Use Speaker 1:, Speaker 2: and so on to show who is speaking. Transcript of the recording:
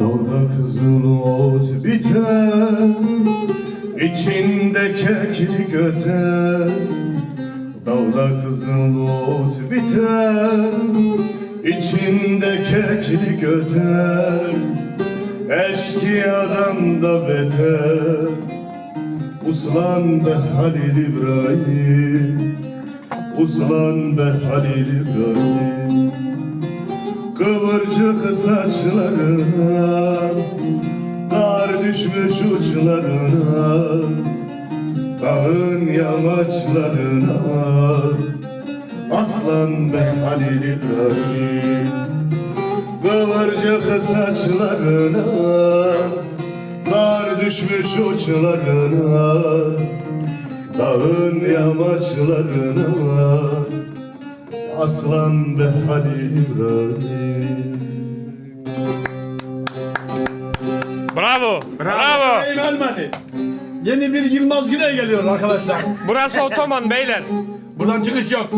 Speaker 1: Dağda kızıl ot biter İçinde keklik öter. Dağda kızıl ot biter İçinde keklik öter. Eşkıyadan da beter. Uslan be Halil İbrahim Uslan be Halil İbrahim. Kıvırcık saçlarına Dar düşmüş uçlarına Dağın yamaçlarına. Aslan be Halil İbrahim. Kıvırcık saçlarına Dar düşmüş uçlarına Dağın yamaçlarına Aslan be Halil İbrahim
Speaker 2: Bravo. Bravo.
Speaker 3: Ey ölmedi. Yeni bir Yılmaz Güney geliyor arkadaşlar.
Speaker 2: Burası otoman beyler.
Speaker 3: Buradan çıkış yok.